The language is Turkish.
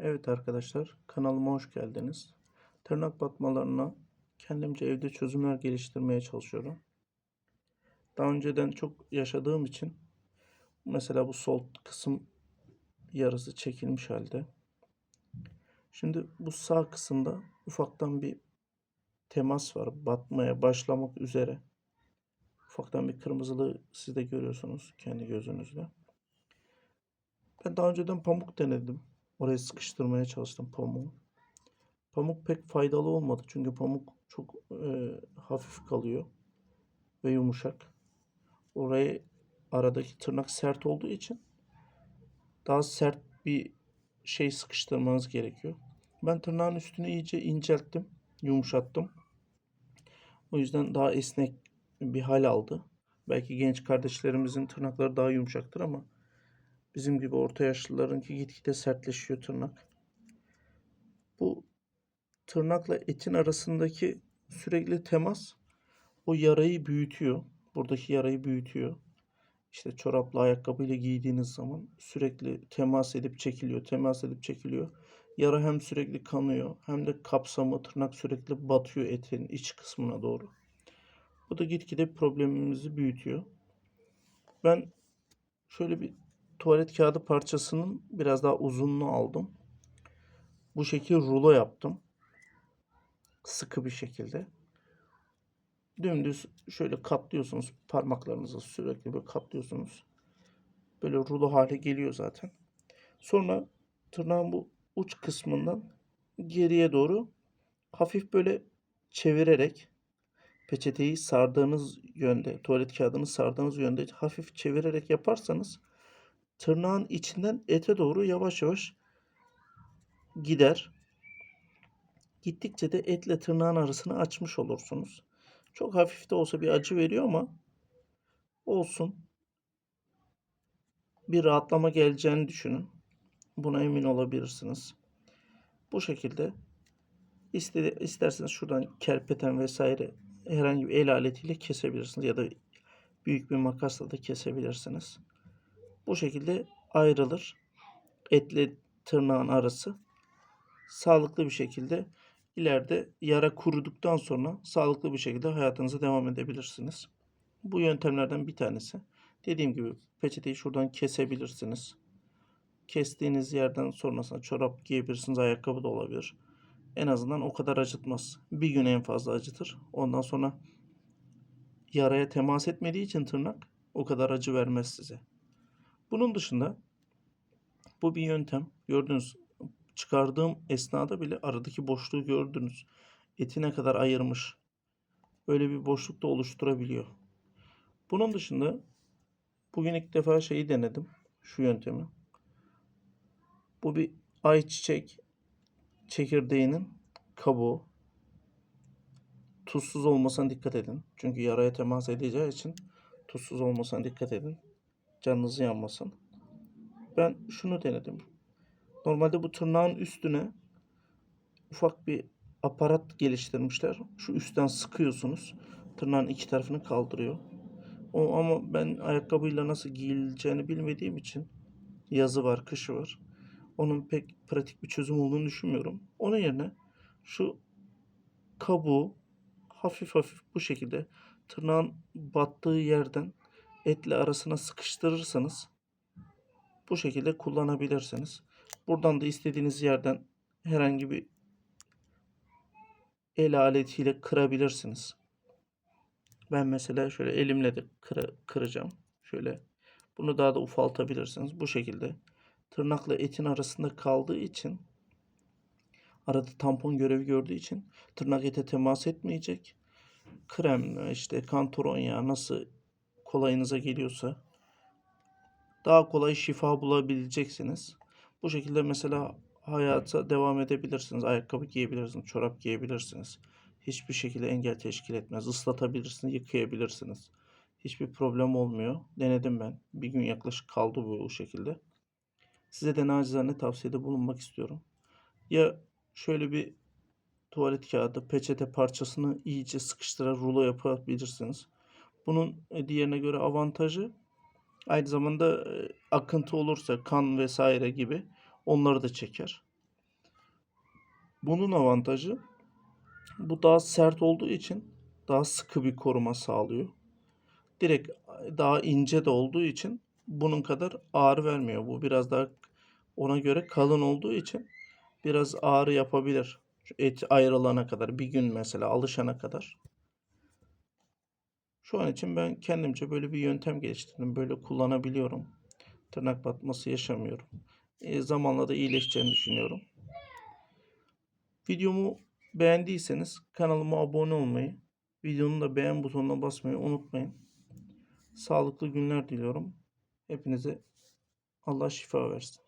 Evet arkadaşlar, kanalıma hoş geldiniz. Tırnak batmalarına kendimce evde çözümler geliştirmeye çalışıyorum. Daha önceden çok yaşadığım için mesela bu sol kısım yarısı çekilmiş halde. Şimdi bu sağ kısımda ufaktan bir temas var. Batmaya başlamak üzere. Ufaktan bir kırmızılığı siz de görüyorsunuz kendi gözünüzle. Ben daha önceden pamuk denedim. Oraya sıkıştırmaya çalıştım pamuğu. Pamuk pek faydalı olmadı çünkü pamuk çok e, hafif kalıyor ve yumuşak. Oraya aradaki tırnak sert olduğu için daha sert bir şey sıkıştırmanız gerekiyor. Ben tırnağın üstünü iyice incelttim, yumuşattım. O yüzden daha esnek bir hal aldı. Belki genç kardeşlerimizin tırnakları daha yumuşaktır ama Bizim gibi orta yaşlılarınki gitgide sertleşiyor tırnak. Bu tırnakla etin arasındaki sürekli temas o yarayı büyütüyor. Buradaki yarayı büyütüyor. İşte çorapla ayakkabıyla giydiğiniz zaman sürekli temas edip çekiliyor, temas edip çekiliyor. Yara hem sürekli kanıyor hem de kapsamı tırnak sürekli batıyor etin iç kısmına doğru. Bu da gitgide problemimizi büyütüyor. Ben şöyle bir tuvalet kağıdı parçasının biraz daha uzunluğu aldım. Bu şekil rulo yaptım. Sıkı bir şekilde. Dümdüz şöyle katlıyorsunuz parmaklarınızı sürekli böyle katlıyorsunuz. Böyle rulo hale geliyor zaten. Sonra tırnağın bu uç kısmından geriye doğru hafif böyle çevirerek peçeteyi sardığınız yönde, tuvalet kağıdını sardığınız yönde hafif çevirerek yaparsanız tırnağın içinden ete doğru yavaş yavaş gider. Gittikçe de etle tırnağın arasını açmış olursunuz. Çok hafif de olsa bir acı veriyor ama olsun. Bir rahatlama geleceğini düşünün. Buna emin olabilirsiniz. Bu şekilde istedi, isterseniz şuradan kerpeten vesaire herhangi bir el aletiyle kesebilirsiniz ya da büyük bir makasla da kesebilirsiniz. Bu şekilde ayrılır. Etle tırnağın arası. Sağlıklı bir şekilde ileride yara kuruduktan sonra sağlıklı bir şekilde hayatınıza devam edebilirsiniz. Bu yöntemlerden bir tanesi. Dediğim gibi peçeteyi şuradan kesebilirsiniz. Kestiğiniz yerden sonrasında çorap giyebilirsiniz, ayakkabı da olabilir. En azından o kadar acıtmaz. Bir gün en fazla acıtır. Ondan sonra yaraya temas etmediği için tırnak o kadar acı vermez size. Bunun dışında bu bir yöntem. Gördünüz çıkardığım esnada bile aradaki boşluğu gördünüz. Eti ne kadar ayırmış. Böyle bir boşluk da oluşturabiliyor. Bunun dışında bugün ilk defa şeyi denedim. Şu yöntemi. Bu bir ayçiçek çekirdeğinin kabuğu. Tuzsuz olmasına dikkat edin. Çünkü yaraya temas edeceği için tuzsuz olmasına dikkat edin. Canınızı yanmasın. Ben şunu denedim. Normalde bu tırnağın üstüne ufak bir aparat geliştirmişler. Şu üstten sıkıyorsunuz. Tırnağın iki tarafını kaldırıyor. O ama ben ayakkabıyla nasıl giyileceğini bilmediğim için yazı var, kışı var. Onun pek pratik bir çözüm olduğunu düşünmüyorum. Onun yerine şu kabuğu hafif hafif bu şekilde tırnağın battığı yerden etle arasına sıkıştırırsanız bu şekilde kullanabilirsiniz. Buradan da istediğiniz yerden herhangi bir el aletiyle kırabilirsiniz. Ben mesela şöyle elimle de kıra, kıracağım. Şöyle bunu daha da ufaltabilirsiniz. Bu şekilde tırnakla etin arasında kaldığı için arada tampon görevi gördüğü için tırnak ete temas etmeyecek. Krem işte kantoron yağı nasıl kolayınıza geliyorsa daha kolay şifa bulabileceksiniz. Bu şekilde mesela hayata devam edebilirsiniz. Ayakkabı giyebilirsiniz, çorap giyebilirsiniz. Hiçbir şekilde engel teşkil etmez. Islatabilirsiniz, yıkayabilirsiniz. Hiçbir problem olmuyor. Denedim ben. Bir gün yaklaşık kaldı bu, şekilde. Size de nacizane tavsiyede bulunmak istiyorum. Ya şöyle bir tuvalet kağıdı, peçete parçasını iyice sıkıştırarak rulo yapabilirsiniz. Bunun e, diğerine göre avantajı aynı zamanda e, akıntı olursa kan vesaire gibi onları da çeker. Bunun avantajı bu daha sert olduğu için daha sıkı bir koruma sağlıyor. Direkt daha ince de olduğu için bunun kadar ağrı vermiyor. Bu biraz daha ona göre kalın olduğu için biraz ağrı yapabilir. Et ayrılana kadar bir gün mesela alışana kadar. Şu an için ben kendimce böyle bir yöntem geliştirdim. Böyle kullanabiliyorum. Tırnak batması yaşamıyorum. E, zamanla da iyileşeceğini düşünüyorum. Videomu beğendiyseniz kanalıma abone olmayı, videonun da beğen butonuna basmayı unutmayın. Sağlıklı günler diliyorum. Hepinize Allah şifa versin.